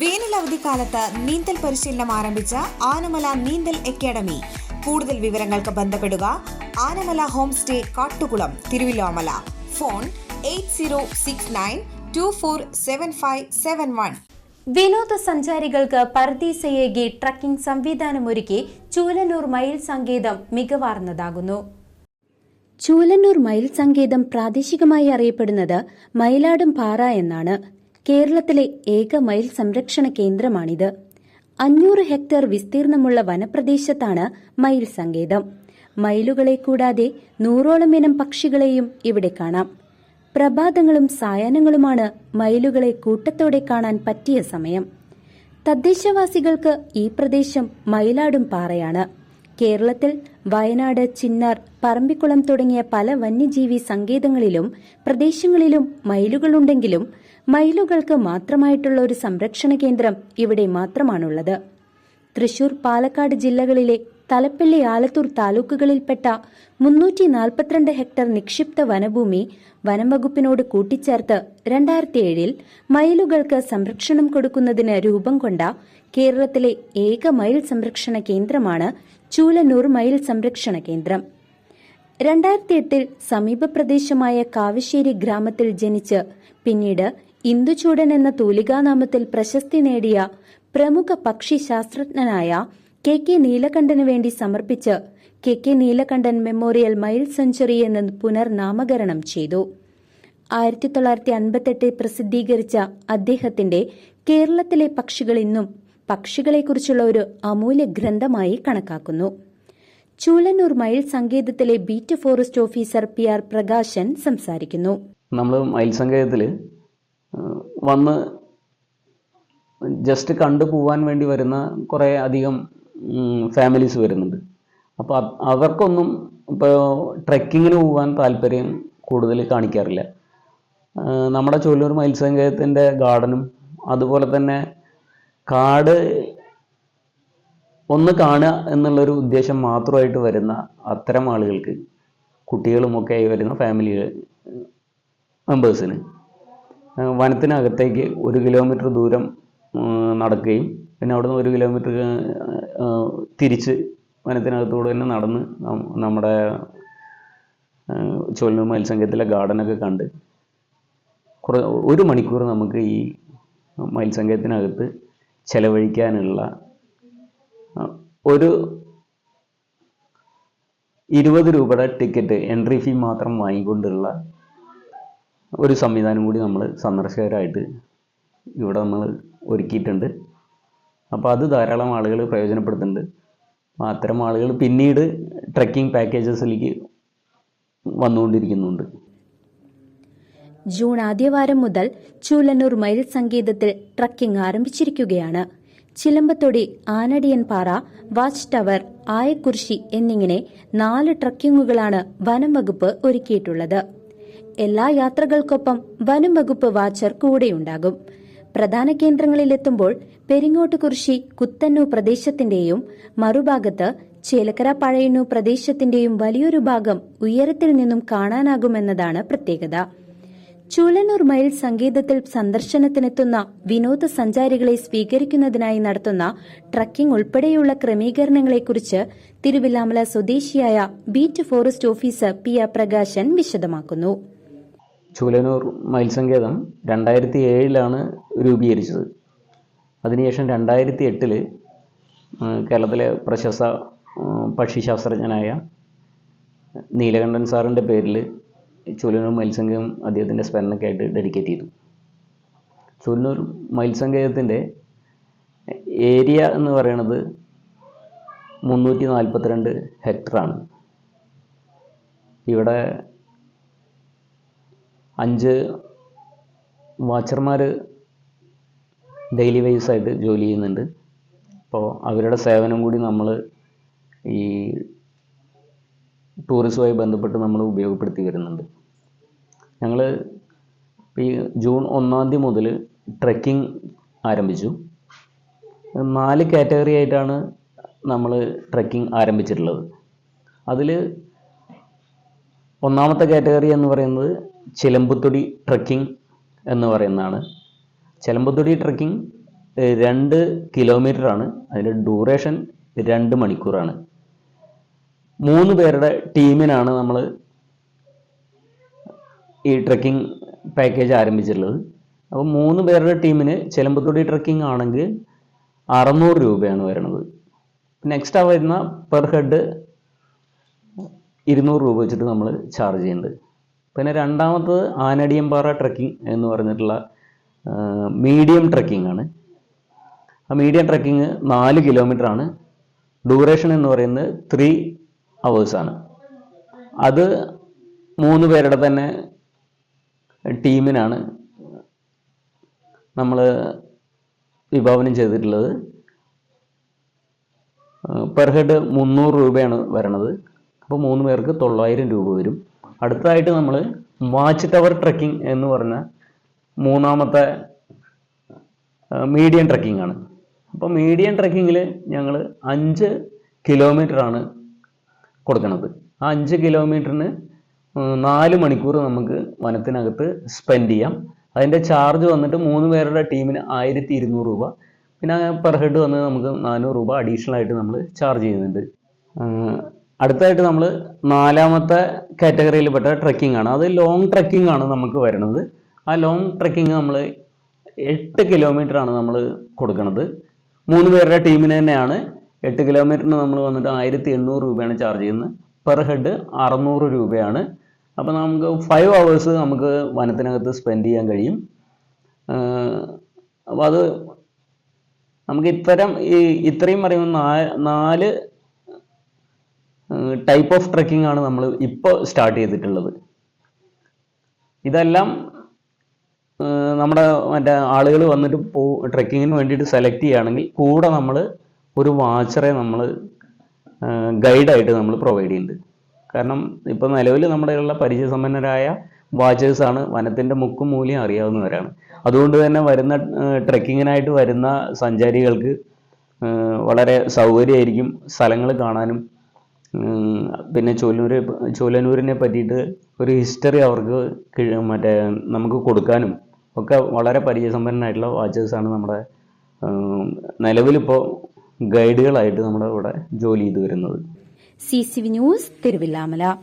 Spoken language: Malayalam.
വേനൽ അവധിക്കാലത്ത് നീന്തൽ പരിശീലനം ആരംഭിച്ച ആനമല നീന്തൽ അക്കാദമി. കൂടുതൽ വിവരങ്ങൾക്ക് ബന്ധപ്പെടുക Anamala homestay Kattukulam Thiruvilwamala. Phone eight zero six nine two four seven five seven one. വിനോദസഞ്ചാരികൾക്ക് പർദീസയേകി ട്രക്കിംഗ് സംവിധാനമൊരുക്കി ചൂലന്നൂർ മയിൽ സങ്കേതം മികവാർന്നതാകുന്നു. ചൂലന്നൂർ മയിൽ സങ്കേതം പ്രാദേശികമായി അറിയപ്പെടുന്നത് മയിലാടും പാറ എന്നാണ്. കേരളത്തിലെ ഏക മയിൽ സംരക്ഷണ കേന്ദ്രമാണിത്. അഞ്ഞൂറ് ഹെക്ടർ വിസ്തീർണമുള്ള വനപ്രദേശത്താണ് മയിൽ സങ്കേതം. മയിലുകളെ കൂടാതെ നൂറോളം ഇനം പക്ഷികളെയും ഇവിടെ കാണാം. പ്രഭാതങ്ങളും സായാഹ്നങ്ങളുമാണ് മയിലുകളെ കൂട്ടത്തോടെ കാണാൻ പറ്റിയ സമയം. തദ്ദേശവാസികൾക്ക് ഈ പ്രദേശം മയിലാടും പാറയാണ്. കേരളത്തിൽ വയനാട് ചിന്നാർ പറമ്പിക്കുളം തുടങ്ങിയ പല വന്യജീവി സങ്കേതങ്ങളിലും പ്രദേശങ്ങളിലും മയിലുകളുണ്ടെങ്കിലും മയിലുകൾക്ക് മാത്രമായിട്ടുള്ള ഒരു സംരക്ഷണ കേന്ദ്രം ഇവിടെ മാത്രമാണുള്ളത്. തൃശൂർ പാലക്കാട് ജില്ലകളിലെ തലപ്പള്ളി ആലത്തൂർ താലൂക്കുകളിൽപ്പെട്ട മുന്നൂറ്റി നാൽപ്പത്തിരണ്ട് ഹെക്ടർ നിക്ഷിപ്ത വനഭൂമി വനംവകുപ്പിനോട് കൂട്ടിച്ചേർത്ത് രണ്ടായിരത്തി ഏഴിൽ മയിലുകൾക്ക് സംരക്ഷണം കൊടുക്കുന്നതിന് രൂപം കൊണ്ട കേരളത്തിലെ ഏക മയിൽ സംരക്ഷണ കേന്ദ്രമാണ് ചൂലന്നൂർ മയിൽ സംരക്ഷണ കേന്ദ്രം. രണ്ടായിരത്തി എട്ടിൽ സമീപ പ്രദേശമായ കാവശ്ശേരി ഗ്രാമത്തിൽ ജനിച്ച് പിന്നീട് ഇന്ദുചൂടൻ എന്ന തൂലികാനാമത്തിൽ പ്രശസ്തി നേടിയ പ്രമുഖ പക്ഷി ശാസ്ത്രജ്ഞനായ കെ കെ നീലകണ്ഠന് വേണ്ടി സമർപ്പിച്ച് K K Neelakantan memorial mile century എന്ന് പുനർനാമകരണം ചെയ്തു. ആയിരത്തി തൊള്ളായിരത്തി അൻപത്തെട്ടിൽ പ്രസിദ്ധീകരിച്ച അദ്ദേഹത്തിന്റെ കേരളത്തിലെ പക്ഷികൾ ഇന്നും പക്ഷികളെക്കുറിച്ചുള്ള ഒരു അമൂല്യ ഗ്രന്ഥമായി കണക്കാക്കുന്നു. ചൂലന്നൂർ മയിൽ സങ്കേതത്തിലെ beat forest officer P R Prakashan സംസാരിക്കുന്നു. നമ്മൾ മയിൽ സങ്കേതത്തിൽ വന്ന് ജസ്റ്റ് കണ്ടു പോവാൻ വേണ്ടി വരുന്ന കുറേ അധികം ഫാമിലീസ് വരുന്നുണ്ട്. അപ്പോൾ അവർക്കൊന്നും ഇപ്പോൾ ട്രെക്കിങ്ങിന് പോകാൻ താല്പര്യം കൂടുതൽ കാണിക്കാറില്ല. നമ്മുടെ ചൊല്ലൂർ മയിൽ ഗാർഡനും അതുപോലെ തന്നെ കാട് ഒന്ന് കാണുക എന്നുള്ളൊരു ഉദ്ദേശം മാത്രമായിട്ട് വരുന്ന അത്തരം ആളുകൾക്ക് കുട്ടികളുമൊക്കെ ആയി വരുന്ന ഫാമിലി മെമ്പേഴ്സിന് വനത്തിനകത്തേക്ക് ഒരു കിലോമീറ്റർ ദൂരം നടക്കുകയും പിന്നെ അവിടുന്ന് ഒരു കിലോമീറ്റർ തിരിച്ച് വനത്തിനകത്തൂടെ തന്നെ നടന്ന് നമ്മുടെ ചൊല്ലൂർ മത്സ്യങ്കത്തിലെ ഗാർഡനൊക്കെ കണ്ട് കുറ ഒരു മണിക്കൂർ നമുക്ക് ഈ മത്സ്യങ്കത്തിനകത്ത് ചെലവഴിക്കാനുള്ള ഒരു ഇരുപത് രൂപയുടെ ടിക്കറ്റ് എൻട്രി ഫീ മാത്രം വാങ്ങിക്കൊണ്ടുള്ള ഒരു സംവിധാനം കൂടി നമ്മൾ സന്ദർശകരായിട്ട് ഇവിടെ നമ്മൾ ഒരുക്കിയിട്ടുണ്ട്. അപ്പോൾ അത് ധാരാളം ആളുകൾ പ്രയോജനപ്പെടുത്തുന്നുണ്ട്. അത്തരം ആളുകൾ പിന്നീട് ട്രക്കിംഗ് പാക്കേജസിലേക്ക് വന്നുകൊണ്ടിരിക്കുന്നുണ്ട്. ജൂൺ ആദ്യവാരം മുതൽ ചൂലന്നൂർ മയിൽ സങ്കേതത്തിൽ ട്രക്കിംഗ് ആരംഭിച്ചിരിക്കുകയാണ്. ചിലമ്പത്തൊടി ആനടിയൻ പാറ വാച്ച് ടവർ ആയക്കുർശി എന്നിങ്ങനെ നാല് ട്രക്കിങ്ങുകളാണ് വനം വകുപ്പ് ഒരുക്കിയിട്ടുള്ളത്. എല്ലാ യാത്രകൾക്കൊപ്പം വനം വകുപ്പ് വാച്ചർ കൂടെയുണ്ടാകും പ്രധാന കേന്ദ്രങ്ങളിലെത്തുമ്പോൾ പെരിങ്ങോട്ട് കുർശി കുത്തന്നൂർ പ്രദേശത്തിന്റെയും മറുഭാഗത്ത് ചേലക്കര പഴയന്നൂ പ്രദേശത്തിന്റെയും വലിയൊരു ഭാഗം ഉയരത്തിൽ നിന്നും കാണാനാകുമെന്നതാണ് പ്രത്യേകത. ചൂലന്നൂർ മയിൽ സങ്കേതത്തിൽ സന്ദർശനത്തിനെത്തുന്ന വിനോദസഞ്ചാരികളെ സ്വീകരിക്കുന്നതിനായി നടത്തുന്ന ട്രക്കിംഗ് ഉൾപ്പെടെയുള്ള ക്രമീകരണങ്ങളെക്കുറിച്ച് തിരുവില്ലാമല സ്വദേശിയായ beat forest officer P Prakashan വിശദമാക്കുന്നു. Choolanur മയിൽസങ്കേതം രണ്ടായിരത്തി ഏഴിലാണ് രൂപീകരിച്ചത്. അതിനുശേഷം രണ്ടായിരത്തി എട്ടിൽ കേരളത്തിലെ പ്രശസ്ത പക്ഷിശാസ്ത്രജ്ഞനായ നീലകണ്ഠൻ സാറിന്റെ പേരിൽ ചൂലനൂർ മയിൽസങ്കേതം അദ്ദേഹത്തിന്റെ സ്മരണയ്ക്കായിട്ട് ഡെഡിക്കേറ്റ് ചെയ്തു. ചൂലനൂർ മയിൽസങ്കേതത്തിന്റെ ഏരിയ എന്ന് പറയുന്നത് മുന്നൂറ്റി നാൽപ്പത്തിരണ്ട് ഹെക്ടറാണ്. ഇവിടെ അഞ്ച് വാച്ചർമാർ ഡെയിലി വൈസ് ആയിട്ട് ജോലി ചെയ്യുന്നുണ്ട്. അപ്പോൾ അവരുടെ സേവനം കൂടി നമ്മൾ ഈ ടൂറിസവുമായി ബന്ധപ്പെട്ട് നമ്മൾ ഉപയോഗപ്പെടുത്തി വരുന്നുണ്ട്. ഞങ്ങൾ ഈ ജൂൺ ഒന്നാം തീയതി മുതൽ ട്രെക്കിംഗ് ആരംഭിച്ചു. നാല് കാറ്റഗറി ആയിട്ടാണ് നമ്മൾ ട്രെക്കിംഗ് ആരംഭിച്ചിട്ടുള്ളത്. അതിൽ ഒന്നാമത്തെ കാറ്റഗറി എന്ന് പറയുന്നത് ചിലമ്പുത്തൊടി ട്രക്കിംഗ് എന്ന് പറയുന്നതാണ്. ചിലമ്പുത്തൊടി ട്രക്കിംഗ് രണ്ട് കിലോമീറ്റർ ആണ് അതിന്റെ ഡ്യൂറേഷൻ രണ്ട് മണിക്കൂറാണ്. മൂന്ന് പേരുടെ ടീമിനാണ് നമ്മൾ ഈ ട്രക്കിംഗ് പാക്കേജ് ആരംഭിച്ചിട്ടുള്ളത്. അപ്പോൾ മൂന്ന് പേരുടെ ടീമിന് ചിലമ്പത്തൊടി ട്രക്കിംഗ് ആണെങ്കിൽ അറുന്നൂറ് രൂപയാണ് വരുന്നത്. നെക്സ്റ്റ് ആ വരുന്ന പെർ ഹെഡ് ഇരുന്നൂറ് രൂപ വെച്ചിട്ട് നമ്മൾ ചാർജ് ചെയ്യുന്നുണ്ട്. പിന്നെ രണ്ടാമത്തത് ആനടിയമ്പാറ ട്രക്കിംഗ് എന്ന് പറഞ്ഞിട്ടുള്ള മീഡിയം ട്രക്കിംഗ് ആണ്. ആ മീഡിയം ട്രക്കിംഗ് നാല് കിലോമീറ്റർ ആണ്. ഡ്യൂറേഷൻ എന്ന് പറയുന്നത് ത്രീ ആണ്. അത് മൂന്ന് പേരുടെ തന്നെ ടീമിനാണ് നമ്മൾ വിഭാവനം ചെയ്തിട്ടുള്ളത്. പെർ ഹെഡ് മുന്നൂറ് രൂപയാണ് വരണത്. അപ്പോൾ മൂന്ന് പേർക്ക് തൊള്ളായിരം രൂപ വരും. അടുത്തതായിട്ട് നമ്മൾ വാച്ച് ടവർ ട്രക്കിംഗ് എന്ന് പറഞ്ഞ മൂന്നാമത്തെ മീഡിയം ട്രക്കിംഗ് ആണ്. അപ്പോൾ മീഡിയം ട്രക്കിങ്ങിൽ ഞങ്ങൾ അഞ്ച് ആണ് കൊടുക്കുന്നത് ആ അഞ്ച് കിലോമീറ്ററിന് നാല് മണിക്കൂർ നമുക്ക് വനത്തിനകത്ത് സ്പെൻഡ് ചെയ്യാം. അതിന്റെ ചാർജ് വന്നിട്ട് മൂന്ന് പേരുടെ ടീമിന് ആയിരത്തി ഇരുന്നൂറ് രൂപ. പിന്നെ പെർ ഹെഡ് വന്ന് നമുക്ക് നാനൂറ് രൂപ അഡീഷണൽ ആയിട്ട് നമ്മൾ ചാർജ് ചെയ്യുന്നുണ്ട്. അടുത്തായിട്ട് നമ്മൾ നാലാമത്തെ കാറ്റഗറിയിൽപ്പെട്ട ട്രക്കിംഗ് ആണ്. അത് ലോങ് ട്രക്കിംഗ് ആണ് നമുക്ക് വരുന്നത്. ആ ലോങ് ട്രക്കിംഗ് നമ്മൾ എട്ട് കിലോമീറ്റർ ആണ് നമ്മൾ കൊടുക്കുന്നത് മൂന്ന് പേരുടെ ടീമിന് തന്നെയാണ് എട്ട് കിലോമീറ്ററിന് നമ്മൾ വന്നിട്ട് ആയിരത്തി എണ്ണൂറ് രൂപയാണ് ചാർജ് ചെയ്യുന്നത്. പെർ ഹെഡ് അറുന്നൂറ് രൂപയാണ്. അപ്പോൾ നമുക്ക് ഫൈവ് അവേഴ്സ് നമുക്ക് വനത്തിനകത്ത് സ്പെൻഡ് ചെയ്യാൻ കഴിയും. അപ്പോൾ അത് നമുക്ക് ഇത്തരം ഈ ഇത്രയും പറയുമ്പോൾ നാല് ടൈപ്പ് ഓഫ് ട്രക്കിംഗ് ആണ് നമ്മൾ ഇപ്പോൾ സ്റ്റാർട്ട് ചെയ്തിട്ടുള്ളത്. ഇതെല്ലാം നമ്മുടെ മറ്റേ ആളുകൾ വന്നിട്ട് പോ ട്രക്കിങ്ങിന് വേണ്ടിയിട്ട് സെലക്ട് ചെയ്യുകയാണെങ്കിൽ കൂടെ നമ്മൾ ഒരു വാച്ചറെ നമ്മൾ ഗൈഡായിട്ട് നമ്മൾ പ്രൊവൈഡ് ചെയ്യുന്നുണ്ട്. കാരണം ഇപ്പോൾ നിലവിൽ നമ്മുടെ ഉള്ള പരിചയസമ്പന്നരായ വാച്ചേഴ്സാണ് വനത്തിന്റെ മുക്കും മൂലയും അറിയാവുന്നവരാണ്. അതുകൊണ്ട് തന്നെ വരുന്ന ട്രക്കിങ്ങിനായിട്ട് വരുന്ന സഞ്ചാരികൾക്ക് വളരെ സൗകര്യമായിരിക്കും സ്ഥലങ്ങൾ കാണാനും പിന്നെ ചൂലൂര് ചൂലനൂരിനെ പറ്റിയിട്ട് ഒരു ഹിസ്റ്ററി അവർക്ക് മറ്റേ നമുക്ക് കൊടുക്കാനും ഒക്കെ വളരെ പരിചയസമ്പന്നനായിട്ടുള്ള വാച്ചേഴ്സാണ് നമ്മുടെ നിലവിലിപ്പോൾ ഗൈഡുകളായിട്ട് നമ്മുടെ ഇവിടെ ജോലി ചെയ്തു വരുന്നത്. C C V news Thiruvilwamala